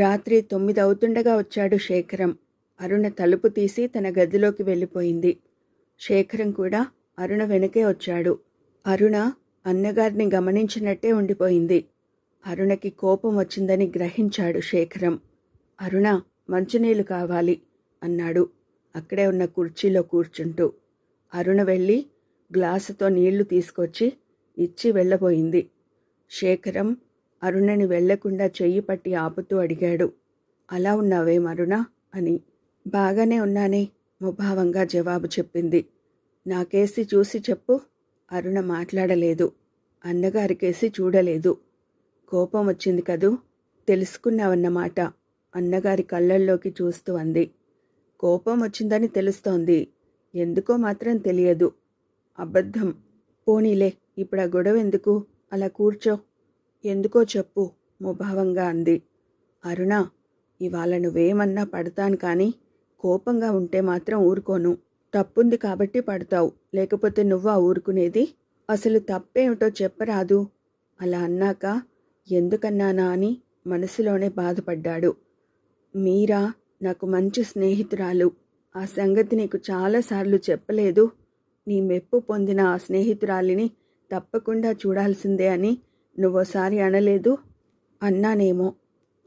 రాత్రి తొమ్మిది అవుతుండగా వచ్చాడు శేఖరం. అరుణ తలుపు తీసి తన గదిలోకి వెళ్ళిపోయింది. శేఖరం కూడా అరుణ వెనకే వచ్చాడు. అరుణ అన్నగారిని గమనించినట్టే ఉండిపోయింది. అరుణకి కోపం వచ్చిందని గ్రహించాడు శేఖరం. అరుణ మంచినీళ్ళు కావాలి అన్నాడు అక్కడే ఉన్న కుర్చీలో కూర్చుంటూ. అరుణ వెళ్ళి గ్లాసుతో నీళ్ళు తీసుకొచ్చి ఇచ్చి వెళ్ళబోయింది. శేఖరం అరుణని వెళ్ళకుండా చెయ్యి పట్టి ఆపుతూ అడిగాడు. అలా ఉన్నావేం అరుణ అని. బాగానే ఉన్నానే ముభావంగా జవాబు చెప్పింది. నాకేసి చూసి చెప్పు అరుణ మాట్లాడలేదు. అన్నగారికేసి చూడలేదు. కోపం వచ్చింది కదూ? తెలుసుకున్నావన్నమాట అన్నగారి కళ్ళల్లోకి చూస్తూ అంది. కోపం వచ్చిందని తెలుస్తోంది. ఎందుకో మాత్రం తెలియదు. అబద్ధం. పోనీలే ఇప్పుడు ఆ గొడవ ఎందుకు అలా కూర్చో. ఎందుకో చెప్పు ముభావంగా అంది. అరుణ ఇవాళ నువ్వేమన్నా పడతాను కానీ కోపంగా ఉంటే మాత్రం ఊరుకోను. తప్పుంది కాబట్టి పడతావు. లేకపోతే నువ్వా ఊరుకునేది? అసలు తప్పేమిటో చెప్పరాదు. అలా అన్నాక ఎందుకన్నానా అని మనసులోనే బాధపడ్డాడు. మీరా నాకు మంచి స్నేహితురాలు. ఆ సంగతి నీకు చాలాసార్లు చెప్పలేదు. నీ మెప్పు పొందిన ఆ స్నేహితురాలిని తప్పకుండా చూడాల్సిందే అని నువ్వోసారి అనలేదు? అన్నానేమో.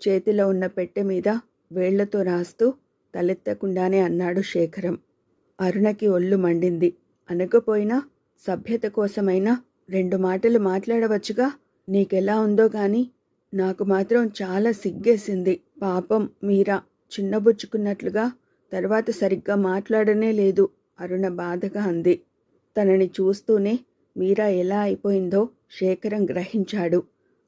చేతిలో ఉన్న పెట్టె మీద వేళ్ళతో రాస్తూ తలెత్తకుండానే అన్నాడు శేఖరం. అరుణకి ఒళ్ళు మండింది. అనకపోయినా సభ్యత కోసమైనా రెండు మాటలు మాట్లాడవచ్చుగా? నీకెలా ఉందో గాని నాకు మాత్రం చాలా సిగ్గేసింది. పాపం మీరా చిన్నబుచ్చుకున్నట్లుగా తర్వాత సరిగ్గా మాట్లాడనే లేదు. అరుణ బాధగా అంది. తనని చూస్తూనే మీరా ఎలా అయిపోయిందో శేఖరం గ్రహించాడు.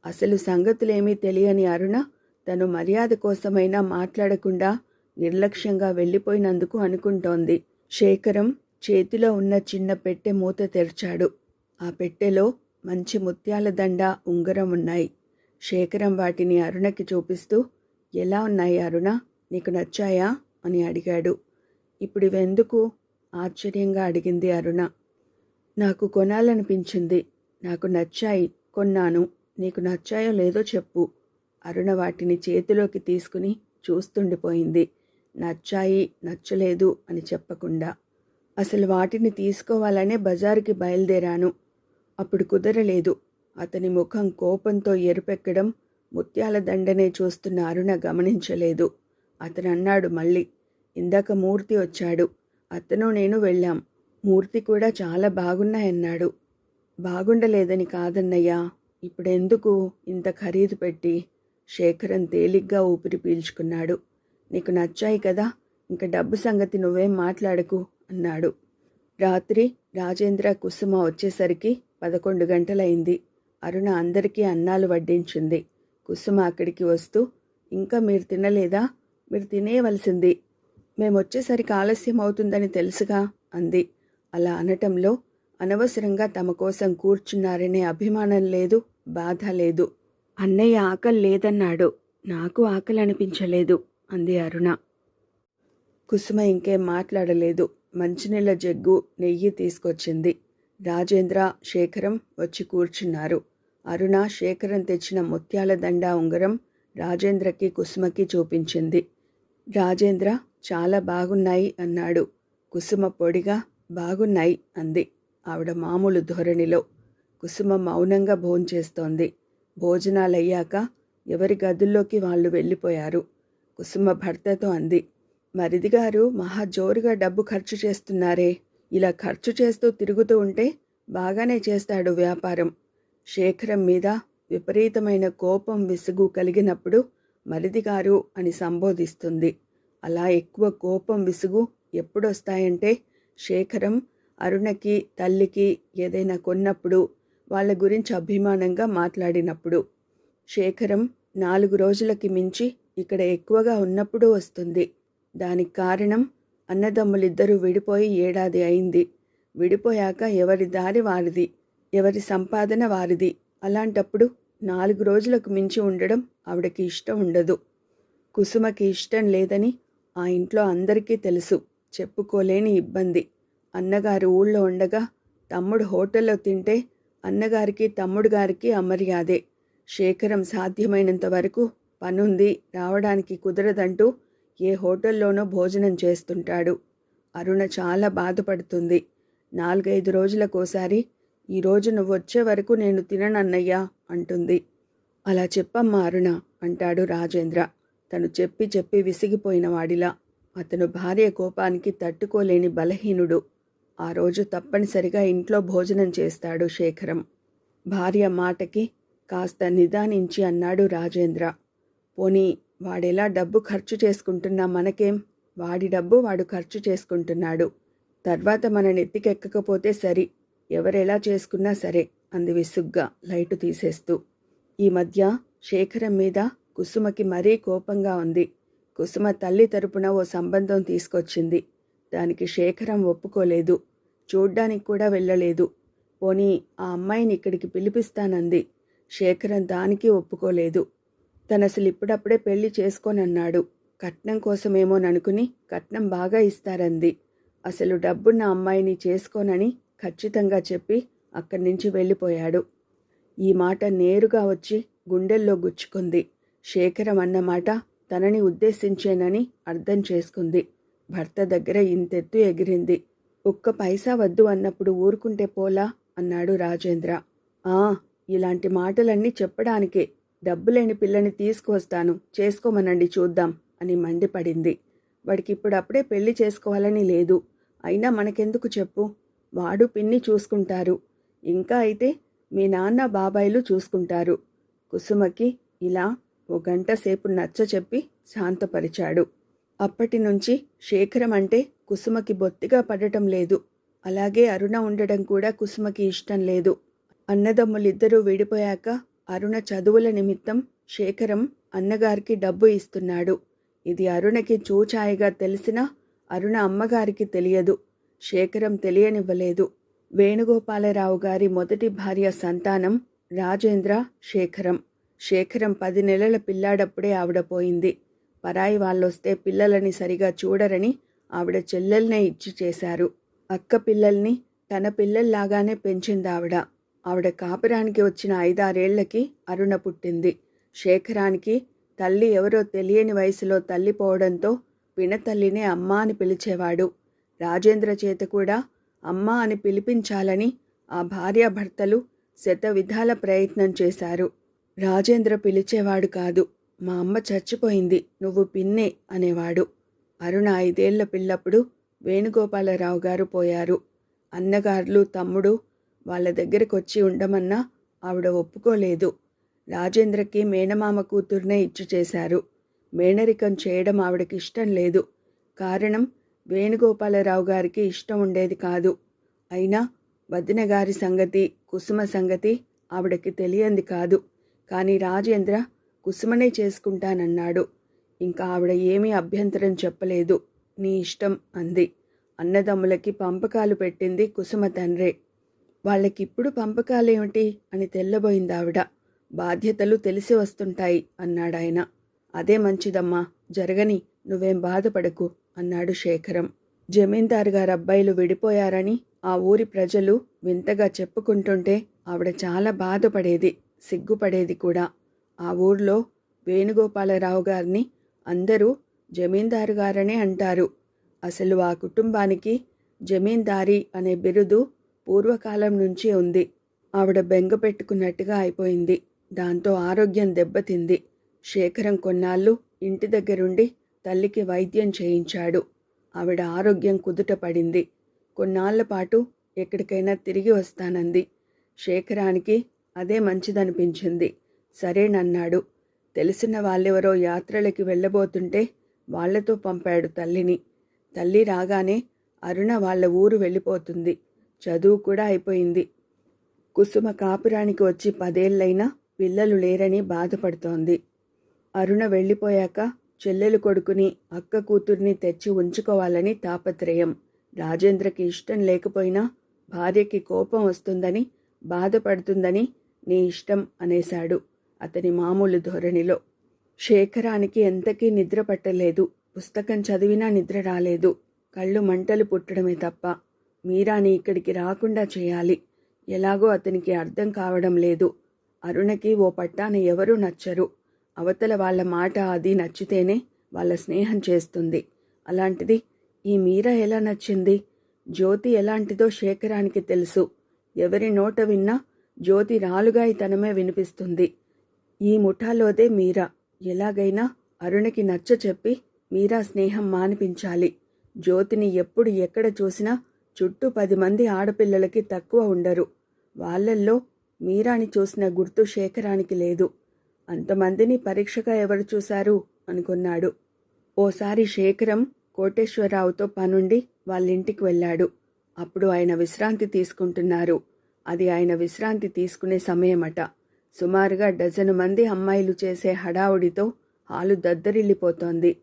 అసలు సంగతులేమీ తెలియని అరుణ తను మర్యాద కోసమైనా మాట్లాడకుండా నిర్లక్ష్యంగా వెళ్ళిపోయినందుకు అనుకుంటోంది. శేఖరం చేతిలో ఉన్న చిన్న పెట్టె మూత తెరిచాడు. ఆ పెట్టెలో మంచి ముత్యాల దండ ఉంగరం ఉన్నాయి. శేఖరం వాటిని అరుణకి చూపిస్తూ ఎలా ఉన్నాయి అరుణ? నీకు నచ్చాయా? అని అడిగాడు. ఇప్పుడు ఇవెందుకు? ఆశ్చర్యంగా అడిగింది అరుణ. నాకు కొనాలనిపించింది. నాకు నచ్చాయి కొన్నాను. నీకు నచ్చాయో లేదో చెప్పు. అరుణ వాటిని చేతిలోకి తీసుకుని చూస్తుండిపోయింది. నచ్చాయి నచ్చలేదు అని చెప్పకుండా. అసలు వాటిని తీసుకోవాలనే బజారుకి బయలుదేరాను. అప్పుడు కుదరలేదు. అతని ముఖం కోపంతో ఎరుపెక్కడం ముత్యాల దండనే చూస్తున్న అరుణ గమనించలేదు. అతను అన్నాడు మళ్ళీ. ఇందాక మూర్తి వచ్చాడు. అతను నేను వెళ్ళాం. మూర్తి కూడా చాలా బాగున్నాయన్నాడు. బాగుండలేదని కాదన్నయ్యా. ఇప్పుడెందుకు ఇంత ఖరీదు పెట్టి శేఖరం తేలిగ్గా ఊపిరి పీల్చుకున్నాడు. నీకు నచ్చాయి కదా ఇంక డబ్బు సంగతి నువ్వేం మాట్లాడకు అన్నాడు. రాత్రి రాజేంద్ర కుసుమ వచ్చేసరికి పదకొండు గంటలైంది. అరుణ అందరికీ అన్నాలు వడ్డించింది. కుసుమ అక్కడికి వస్తూ ఇంకా మీరు తినలేదా? మీరు తినేయవలసింది. మేము వచ్చేసరికి ఆలస్యం అవుతుందని తెలుసుగా అంది. అలా అనటంలో అనవసరంగా తమ కోసం కూర్చున్నారనే అభిమానం లేదు బాధ లేదు. అన్నయ్య ఆకలి లేదన్నాడు. నాకు ఆకలి అనిపించలేదు అంది అరుణ. కుసుమ ఇంకేం మాట్లాడలేదు. మంచినీళ్ళ జగ్గు నెయ్యి తీసుకొచ్చింది. రాజేంద్ర శేఖరం వచ్చి కూర్చున్నారు. అరుణ శేఖరం తెచ్చిన ముత్యాల దండ ఉంగరం రాజేంద్రకి కుసుమకి చూపించింది. రాజేంద్ర చాలా బాగున్నాయి అన్నాడు. కుసుమ పొడిగా బాగున్నాయి అంది. ఆవిడ మామూలు ధోరణిలో కుసుమ మౌనంగా భోంచేస్తోంది భోజనాలయ్యాక ఎవరి గదుల్లోకి వాళ్ళు వెళ్ళిపోయారు. కుసుమ భర్తతో అంది మరిదిగారు మహా జోరుగా డబ్బు ఖర్చు చేస్తున్నారే. ఇలా ఖర్చు చేస్తూ తిరుగుతూ ఉంటే బాగానే చేస్తాడు వ్యాపారం. శేఖరం మీద విపరీతమైన కోపం విసుగు కలిగినప్పుడు మరిదిగారు అని సంబోధిస్తుంది. అలా ఎక్కువ కోపం విసుగు ఎప్పుడొస్తాయంటే శేఖరం అరుణకి తల్లికి ఏదైనా కొన్నప్పుడు వాళ్ళ గురించి అభిమానంగా మాట్లాడినప్పుడు. శేఖరం నాలుగు రోజులకి మించి ఇక్కడ ఎక్కువగా ఉన్నప్పుడు వస్తుంది. దానికి కారణం అన్నదమ్ములిద్దరూ విడిపోయి ఏడాది అయింది. విడిపోయాక ఎవరి దారి వారిది ఎవరి సంపాదన వారిది. అలాంటప్పుడు నాలుగు రోజులకు మించి ఉండడం ఆవిడకి ఇష్టం ఉండదు. కుసుమకి ఇష్టం లేదని ఆ ఇంట్లో అందరికీ తెలుసు. చెప్పుకోలేని ఇబ్బంది. అన్నగారు ఊళ్ళో ఉండగా తమ్ముడు హోటల్లో తింటే అన్నగారికి తమ్ముడు గారికి అమర్యాదే. శేఖరం సాధ్యమైనంత వరకు పనుంది రావడానికి కుదరదంటూ ఏ హోటల్లోనో భోజనం చేస్తుంటాడు. అరుణ చాలా బాధపడుతుంది. నాలుగైదు రోజులకోసారి ఈరోజు నువ్వు వచ్చే వరకు నేను తిననన్నయ్యా అంటుంది. అలా చెప్పమ్మా అరుణ అంటాడు రాజేంద్ర. తను చెప్పి చెప్పి విసిగిపోయిన వాడిలా. అతను భార్య కోపానికి తట్టుకోలేని బలహీనుడు. ఆ రోజు తప్పనిసరిగా ఇంట్లో భోజనం చేస్తాడు శేఖరం. భార్య మాటకి కాస్త నిదానించి అన్నాడు రాజేంద్ర. పోనీ వాడెలా డబ్బు ఖర్చు చేసుకుంటున్నా మనకేం? వాడి డబ్బు వాడు ఖర్చు చేసుకుంటున్నాడు. తర్వాత మన నెత్తికెక్కకపోతే సరి. ఎవరెలా చేసుకున్నా సరే అంది విసుగ్గా లైటు తీసేస్తూ. ఈ మధ్య శేఖరం మీద కుసుమకి మరీ కోపంగా ఉంది. కుసుమ తల్లి తరపున ఓ సంబంధం తీసుకొచ్చింది. దానికి శేఖరం ఒప్పుకోలేదు. చూడ్డానికి కూడా వెళ్ళలేదు. పోనీ ఆ అమ్మాయిని ఇక్కడికి పిలిపిస్తానంది. శేఖరం దానికి ఒప్పుకోలేదు. తనసలు ఇప్పుడప్పుడే పెళ్ళి చేసుకోనన్నాడు. కట్నం కోసమేమోననుకుని కట్నం బాగా ఇస్తారంది. అసలు డబ్బున్న అమ్మాయిని చేసుకోనని ఖచ్చితంగా చెప్పి అక్కడి నుంచి వెళ్ళిపోయాడు. ఈ మాట నేరుగా వచ్చి గుండెల్లో గుచ్చుకుంది. శేఖరం అన్నమాట తనని ఉద్దేశించేనని అర్థం చేసుకుంది. భర్త దగ్గర ఇంతెత్తు ఎగిరింది. ఒక్క పైసా వద్దు అన్నప్పుడు ఊరుకుంటే పోలా? అన్నాడు రాజేంద్ర. ఆ ఇలాంటి మాటలన్నీ చెప్పడానికే. డబ్బులేని పిల్లని తీసుకువస్తాను. చేసుకోమనండి చూద్దాం అని మండిపడింది. వాడికి ఇప్పుడప్పుడే పెళ్ళి చేసుకోవాలని లేదు. అయినా మనకెందుకు చెప్పు? వాడు పిన్ని చూసుకుంటారు. ఇంకా అయితే మీ నాన్న బాబాయిలు చూసుకుంటారు. కుసుమకి ఇలా ఓ గంట సేపు నచ్చ చెప్పి శాంతపరిచాడు. అప్పటి నుంచి శేఖరం అంటే కుసుమకి బొత్తిగా పడటం లేదు. అలాగే అరుణ ఉండడం కూడా కుసుమకి ఇష్టం లేదు. అన్నదమ్ములిద్దరూ విడిపోయాక అరుణ చదువుల నిమిత్తం శేఖరం అన్నగారికి డబ్బు ఇస్తున్నాడు. ఇది అరుణకి చూచాయగా తెలిసినా అరుణ అమ్మగారికి తెలియదు. శేఖరం తెలియనివ్వలేదు. వేణుగోపాలరావు గారి మొదటి భార్య సంతానం రాజేంద్ర శేఖరం. శేఖరం పది నెలల పిల్లాడప్పుడే ఆవిడ పోయింది పరాయి వాళ్ళొస్తే పిల్లలని సరిగా చూడరని ఆవిడ చెల్లెల్నే ఇచ్చి చేశారు. అక్క పిల్లల్ని తన పిల్లల్లాగానే పెంచింది ఆవిడ ఆవిడ కాపురానికి వచ్చిన ఐదారేళ్ళకి అరుణ పుట్టింది. శేఖరానికి తల్లి ఎవరో తెలియని వయసులో తల్లి పోవడంతో పినతల్లినే అమ్మ అని పిలిచేవాడు. రాజేంద్ర చేత కూడా అమ్మ అని పిలిపించాలని ఆ భార్యాభర్తలు శత విధాల ప్రయత్నం చేశారు. రాజేంద్ర పిలిచేవాడు కాదు. మా అమ్మ చచ్చిపోయింది నువ్వు పిన్నే అనేవాడు. అరుణ ఐదేళ్ళ పిల్లప్పుడు వేణుగోపాలరావు గారు పోయారు. అన్నగారులు తమ్ముడు వాళ్ళ దగ్గరికి వచ్చి ఉండమన్నా ఆవిడ ఒప్పుకోలేదు. రాజేంద్రకి మేనమామ కూతుర్నే ఇచ్చి చేశారు. మేనరికం చేయడం ఆవిడకి ఇష్టం లేదు. కారణం వేణుగోపాలరావు గారికి ఇష్టం ఉండేది కాదు. అయినా వదిన గారి సంగతి కుసుమ సంగతి ఆవిడకి తెలియంది కాదు. కానీ రాజేంద్ర కుసుమనే చేసుకుంటానన్నాడు. ఇంకా ఆవిడ ఏమీ అభ్యంతరం చెప్పలేదు. నీ ఇష్టం అంది. అన్నదమ్ములకి పంపకాలు పెట్టింది కుసుమ తండ్రే. వాళ్ళకిప్పుడు పంపకాలేమిటి? అని తెల్లబోయింది ఆవిడ. బాధ్యతలు తెలిసి వస్తుంటాయి అన్నాడాయన. అదే మంచిదమ్మా. జరగని నువ్వేం బాధపడకు అన్నాడు శేఖరం. జమీందారు గారు అబ్బాయిలు విడిపోయారని ఆ ఊరి ప్రజలు వింతగా చెప్పుకుంటుంటే ఆవిడ చాలా బాధపడేది సిగ్గుపడేది కూడా. ఆ ఊర్లో వేణుగోపాలరావు గారిని అందరూ జమీందారు గారనే అంటారు. అసలు ఆ కుటుంబానికి జమీందారీ అనే బిరుదు పూర్వకాలం నుంచి ఉంది. ఆవిడ బెంగ పెట్టుకున్నట్టుగా అయిపోయింది. దాంతో ఆరోగ్యం దెబ్బతింది. శేఖరం కొన్నాళ్ళు ఇంటి దగ్గరుండి తల్లికి వైద్యం చేయించాడు. ఆవిడ ఆరోగ్యం కుదుట పడింది. కొన్నాళ్ళ పాటు ఎక్కడికైనా తిరిగి వస్తానంది. శేఖరానికి అదే మంచిదనిపించింది. సరేనన్నాడు. తెలిసిన వాళ్ళెవరో యాత్రలకి వెళ్ళబోతుంటే వాళ్ళతో పంపాడు తల్లిని. తల్లి రాగానే అరుణ వాళ్ళ ఊరు వెళ్ళిపోతుంది. చదువు కూడా అయిపోయింది. కుసుమ కాపురానికి వచ్చి పదేళ్ళైనా పిల్లలు లేరని బాధపడుతోంది. అరుణ వెళ్ళిపోయాక చెల్లెలు కొడుకుని అక్క కూతుర్ని తెచ్చి ఉంచుకోవాలని తాపత్రయం. రాజేంద్రకి ఇష్టం లేకపోయినా భార్యకి కోపం వస్తుందని బాధపడుతుందని నీ ఇష్టం అనేశాడు. అతని మామూలు ధోరణిలో శేఖరానికి ఎంతకీ నిద్ర పట్టలేదు. పుస్తకం చదివినా నిద్ర రాలేదు. కళ్ళు మంటలు పుట్టడమే తప్ప మీరాని ఇక్కడికి రాకుండా చేయాలి. ఎలాగో అతనికి అర్థం కావడం లేదు. అరుణకి ఓ పట్టాన ఎవరూ నచ్చరు. అవతల వాళ్ళ మాట అది నచ్చితేనే వాళ్ళ స్నేహం చేస్తుంది. అలాంటిది ఈ మీర ఎలా నచ్చింది? జ్యోతి ఎలాంటిదో శేఖరానికి తెలుసు. ఎవరి నోట విన్నా జ్యోతి రాలుగాయితనమే వినిపిస్తుంది. ఈ ముఠాలోదే మీరా. ఎలాగైనా అరుణకి నచ్చ చెప్పి మీరా స్నేహం మానిపించాలి. జ్యోతిని ఎప్పుడు ఎక్కడ చూసినా చుట్టూ పది మంది ఆడపిల్లలకి తక్కువ ఉండరు. వాళ్ళల్లో మీరాని చూసిన గుర్తు శేఖరానికి లేదు. అంతమందిని పరీక్షగా ఎవరు చూశారు? అనుకున్నాడు. ఓసారి శేఖరం కోటేశ్వరరావుతో పనుండి వాళ్ళింటికి వెళ్ళాడు. అప్పుడు ఆయన విశ్రాంతి తీసుకుంటున్నారు. అది ఆయన విశ్రాంతి తీసుకునే సమయమట. సుమారుగా డజను మంది అమ్మాయిలు చేసే హడావుడితో హాలు దద్దరిల్లిపోతోంది.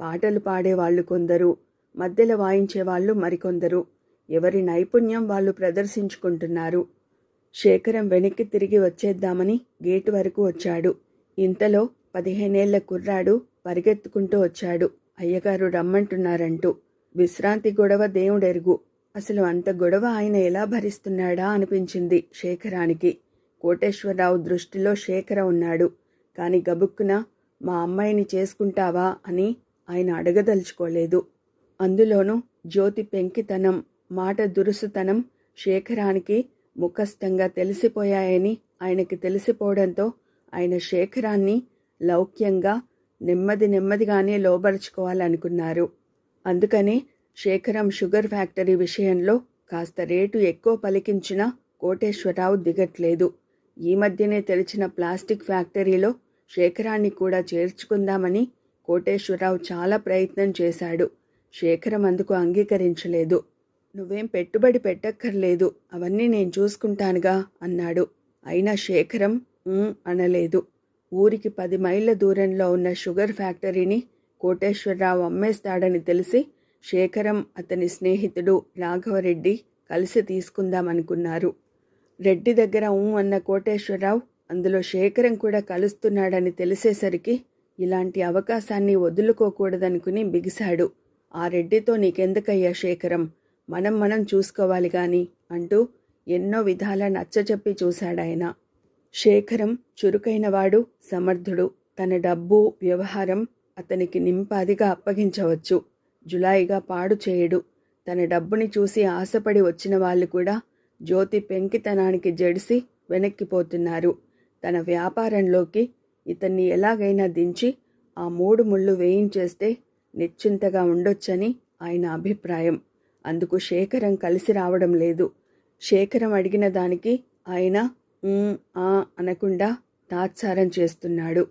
పాటలు పాడేవాళ్ళు కొందరు మధ్యలో వాయించేవాళ్ళు మరికొందరు. ఎవరి నైపుణ్యం వాళ్ళు ప్రదర్శించుకుంటున్నారు. శేఖరం వెనక్కి తిరిగి వచ్చేద్దామని గేటు వరకు వచ్చాడు. ఇంతలో పదిహేనేళ్ళ కుర్రాడు పరిగెత్తుకుంటూ వచ్చాడు. అయ్యగారు రమ్మంటున్నారంటూ విశ్రాంతి గొడవ దేవుడెరుగు. అసలు అంత గొడవ ఆయన ఎలా భరిస్తున్నాడా? అనిపించింది శేఖరానికి. కోటేశ్వరరావు దృష్టిలో శేఖర ఉన్నాడు. కాని గబుక్కున మా అమ్మాయిని చేసుకుంటావా? అని ఆయన అడగదలుచుకోలేదు. అందులోనూ జ్యోతి పెంకితనం మాట దురుసుతనం శేఖరానికి ముఖస్థంగా తెలిసిపోయాయని ఆయనకి తెలిసిపోవడంతో ఆయన శేఖరాన్ని లౌక్యంగా నెమ్మది నెమ్మదిగానే లోబరుచుకోవాలనుకున్నారు. అందుకనే శేఖరం షుగర్ ఫ్యాక్టరీ విషయంలో కాస్త రేటు ఎక్కువ పలికించినా కోటేశ్వరరావు దిగట్లేదు. ఈ మధ్యనే తెరిచిన ప్లాస్టిక్ ఫ్యాక్టరీలో శేఖరాన్ని కూడా చేర్చుకుందామని కోటేశ్వరరావు చాలా ప్రయత్నం చేశాడు. శేఖరం అందుకు అంగీకరించలేదు. నువ్వేం పెట్టుబడి పెట్టక్కర్లేదు. అవన్నీ నేను చూసుకుంటానుగా అన్నాడు. అయినా శేఖరం అనలేదు. ఊరికి పది మైళ్ళ దూరంలో ఉన్న షుగర్ ఫ్యాక్టరీని కోటేశ్వరరావు అమ్మేస్తాడని తెలిసి శేఖరం అతని స్నేహితుడు రాఘవరెడ్డి కలిసి తీసుకుందామనుకున్నారు. రెడ్డి దగ్గర ఊ అన్న కోటేశ్వరరావు అందులో శేఖరం కూడా కలుస్తున్నాడని తెలిసేసరికి ఇలాంటి అవకాశాన్ని వదులుకోకూడదనుకుని బిగిశాడు ఆ రెడ్డితో నీకెందుకయ్యా శేఖరం? మనం మనం చూసుకోవాలి గాని అంటూ ఎన్నో విధాల నచ్చచెప్పి చూశాడాయన. శేఖరం చురుకైనవాడు సమర్థుడు. తన డబ్బు వ్యవహారం అతనికి నింపాదిగా అప్పగించవచ్చు. జులాయిగా పాడు చేయడు. తన డబ్బుని చూసి ఆశపడి వచ్చిన వాళ్ళు కూడా జ్యోతి పెంకితనానికి జడిసి వెనక్కిపోతున్నారు. తన వ్యాపారంలోకి ఇతన్ని ఎలాగైనా దించి ఆ మూడు ముళ్ళు వేయించేస్తే నిశ్చింతగా ఉండొచ్చని ఆయన అభిప్రాయం. అందుకు శేఖరం కలిసి రావడం లేదు. శేఖరం అడిగిన దానికి ఆయన ఆ అనకుండా తాత్సారం చేస్తున్నాడు.